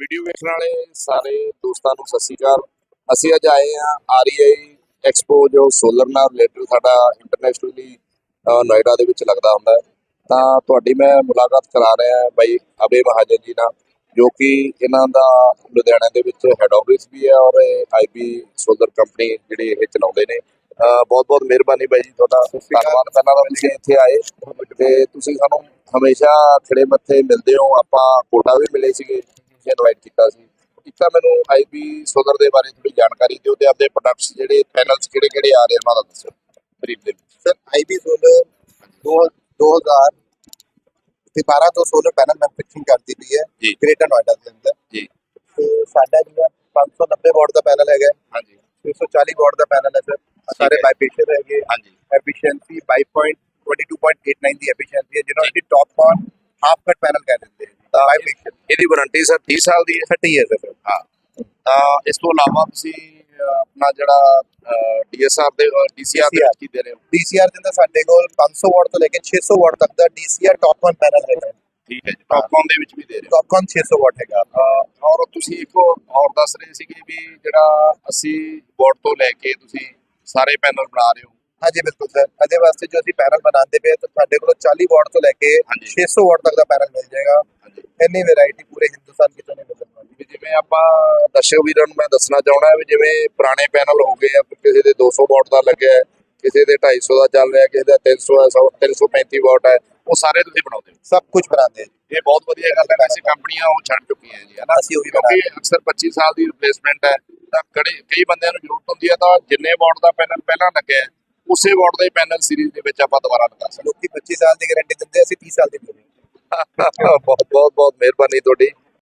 Video ਵੇਖਣ ਵਾਲੇ ਸਾਰੇ ਦੋਸਤਾਂ ਨੂੰ ਸਤਿ ਸ਼੍ਰੀ ਅਕਾਲ। ਅਸੀਂ ਅੱਜ ਆਏ ਆ ਆਰਈਆਈ ਐਕਸਪੋ ਜੋ ਸੋਲਰ ਨਾਲ ਰਿਲੇਟਡ ਸਾਡਾ ਇੰਟਰਨੈਸ਼ਨਲੀ ਨੋਇਡਾ ਦੇ ਵਿੱਚ ਲੱਗਦਾ ਹੁੰਦਾ ਹੈ। ਤਾਂ ਤੁਹਾਡੀ ਮੈਂ ਮੁਲਾਕਾਤ ਕਰਾ ਰਿਹਾ ਬਾਈ ਅਬੇ ਮਹਾਜਨ ਜੀ ਨਾਲ ਜੋ ਕਿ ਇਹਨਾਂ ਦਾ ਲੁਧਿਆਣਾ ਦੇ ਵਿੱਚ ਹੈੱਡ ਆਫਿਸ ਵੀ ਹੈ ਔਰ ਆਈਬੀ ਸੋਲਰ ਕੰਪਨੀ ਜਿਹੜੀ ਇਹ ਚਲਾਉਂਦੇ ਨੇ। ਬਹੁਤ ਬਹੁਤ ਮਿਹਰਬਾਨੀ ਬਾਈ ਜੀ ਤੁਹਾਡਾ। ਧੰਨਵਾਦ ਪਹਿਲਾਂ ਤਾਂ ਤੁਸੀਂ ਇੱਥੇ ਆਏ ਤੇ ਤੁਸੀਂ ਸਾਨੂੰ ਹਮੇਸ਼ਾ ਖੜੇ ਮੱਥੇ ਮਿਲਦੇ ਹੋ। ਆਪਾਂ ਕੋਟਾ ਵੀ ਮਿਲੇ ਸੀਗੇ। ਇੱਥੇ ਇਨਵਾਈਟ ਕੀਤਾ ਸੀ। ਇੱਕ ਤਾਂ ਮੈਨੂੰ ਆਈਬੀ ਸੋਲਰ ਦੇ ਬਾਰੇ ਥੋੜੀ ਜਾਣਕਾਰੀ ਦਿਓ ਤੇ ਆਪਦੇ ਪ੍ਰੋਡਕਟਸ ਜਿਹੜੇ ਪੈਨਲਸ ਕਿਹੜੇ ਕਿਹੜੇ ਆ ਰਹੇ ਉਹਨਾਂ ਦਾ ਦੱਸੋ ਬਰੀਫ ਦੇ ਸਰ ਆਈਬੀ ਸੋਲਰ 2000 ਤੇ 12 ਤੋਂ ਸੋਲਰ ਪੈਨਲ ਮੈਨੂਫੈਕਚਰਿੰਗ ਕਰਦੀ ਪਈ ਹੈ ਗ੍ਰੇਟਰ ਨੋਇਡਾ ਦੇ ਅੰਦਰ। ਜੀ। ਤੇ ਸਾਡਾ ਜਿਹੜਾ 590 ਵਾਟ ਦਾ ਪੈਨਲ ਹੈਗਾ। ਹਾਂਜੀ। 640 ਵਾਟ ਦਾ ਪੈਨਲ ਹੈ ਸਰ ਸਾਰੇ ਬਾਈਪੇਸ਼ਰ ਹੈਗੇ। ਹਾਂਜੀ। ਐਫੀਸ਼ੀਐਂਸੀ 5.22.89 ਦੀ ਐਫੀਸ਼ੀਐਂਸੀ ਹੈ ਜਿਹਨਾਂ ਦੀ top on half cut panel ਕਹਿ ਦਿੰਦੇ ਤਾਂ ਇਹਦੀ ਵਾਰੰਟੀ ਸਰ 30 ਸਾਲ ਦੀ ਹੈ 30 ਇਅਰਸ ਹੈ ਹਾਂ। ਤਾਂ ਇਸ ਤੋਂ ਇਲਾਵਾ ਤੁਸੀਂ ਆਪਣਾ ਜਿਹੜਾ ਡੀਐਸਆਰ ਦੇ ਡੀਸੀਆਰ ਦੇ ਕੀ ਦੇ ਰਹੇ ਹੋ? ਡੀਸੀਆਰ ਦੇ ਅੰਦਰ ਸਾਡੇ ਕੋਲ 500 ਵਾਟ ਤੋਂ ਲੈ ਕੇ 600 ਵਾਟ ਤੱਕ ਦਾ ਡੀਸੀਆਰ ਟੌਪ ਔਨ ਪੈਨਲ ਹੈਗਾ। ਠੀਕ ਹੈ ਜੀ ਟੌਪਕੌਨ ਦੇ ਵਿੱਚ ਵੀ ਦੇ ਰਹੇ ਹੋ। ਟੌਪ ਔਨ 600 ਵਾਟ ਹੈਗਾ। ਔਰ ਤੁਸੀਂ ਇੱਕ ਹੋਰ ਦੱਸ ਰਹੇ ਸੀਗੇ ਵੀ ਜਿਹੜਾ 80 ਵਾਟ ਤੋਂ ਲੈ ਕੇ ਤੁਸੀਂ ਸਾਰੇ ਪੈਨਲ ਬਣਾ ਰਹੇ ਹੋ। ਹਾਂਜੀ ਬਿਲਕੁਲ ਸਰ। ਇਹਦੇ ਵਾਸਤੇ ਜੋ ਅਸੀਂ ਪੈਨਲ ਬਣਾਉਂਦੇ ਪਏ ਤਾਂ ਸਾਡੇ ਕੋਲ 40 ਵਾਟ ਤੋਂ ਲੈ ਕੇ ਹਾਂਜੀ। 600 ਵਾਟ ਤੱਕ ਦਾ ਪੈਨਲ ਮਿਲ ਜਾਏਗਾ। ਇੰਨੀ ਵੈਰਾਈਟੀ ਪੂਰੇ ਹਿੰਦੁਸਤਾਨ ਕਿਤੋਂ ਨਹੀਂ ਮਿਲਣ ਵਾਲੀ ਵੀ ਜਿਵੇਂ ਆਪਾਂ ਦਰਸ਼ਕ ਵੀਰਾਂ ਨੂੰ ਮੈਂ ਦੱਸਣਾ ਚਾਹਣਾ ਵੀ ਜਿਵੇਂ ਪੁਰਾਣੇ ਪੈਨਲ ਹੋ ਗਏ ਆ ਕਿਸੇ ਦੇ 200 ਵਾਟ ਦਾ ਲੱਗਿਆ ਕਿਸੇ ਦੇ 250 ਦਾ ਚੱਲ ਰਿਹਾ ਕਿਸੇ ਦਾ 300 ਹੈ 100 335 ਵਾਟ ਹੈ ਉਹ ਸਾਰੇ ਤੁਸੀਂ ਬਣਾਉਂਦੇ ਹੋ। ਸਭ ਕੁਝ ਬਣਾਉਂਦੇ ਹਾਂ ਜੀ। ਇਹ ਬਹੁਤ ਵਧੀਆ ਗੱਲ ਹੈ ਵੈਸੇ ਕੰਪਨੀਆਂ ਉਹ ਛੱਡ ਚੁੱਕੀਆਂ ਜੀ ਹਨਾ? ਅਸੀਂ ਉਹੀ ਕਿਉਂਕਿ ਅਕਸਰ 25 ਸਾਲ ਦੀ ਰਿਪਲੇਸਮੈਂਟ ਹੈ ਤਾਂ ਕੜੇ ਕਈ ਬੰਦਿਆਂ ਨੂੰ ਜ਼ਰੂਰਤ ਹੁੰਦੀ ਹੈ ਤਾਂ ਜਿੰਨੇ ਵਾਟ ਦਾ ਪੈਨਲ ਪਹਿਲਾਂ ਲੱਗਿਆ ਉਸੇ ਵਾਟ ਦਾ ਹੀ ਪੈਨਲ ਸੀਰੀਜ਼ ਦੇ ਵਿੱਚ ਆਪਾਂ ਦੁਬਾਰਾ ਲਗਾ ਸਕਦੇ ਲੋਕੀ 25 ਸਾਲ ਦੀ ਗਾਰੰਟੀ ਦਿੰਦੇ ਅਸੀਂ 30 ਸਾਲ ਦੀ ਦਿੰਦੇ। ਬਹੁਤ ਬਹੁਤ ਬਹੁਤ ਮਿਹਰਬਾਨੀ ਤੁਹਾਡੀ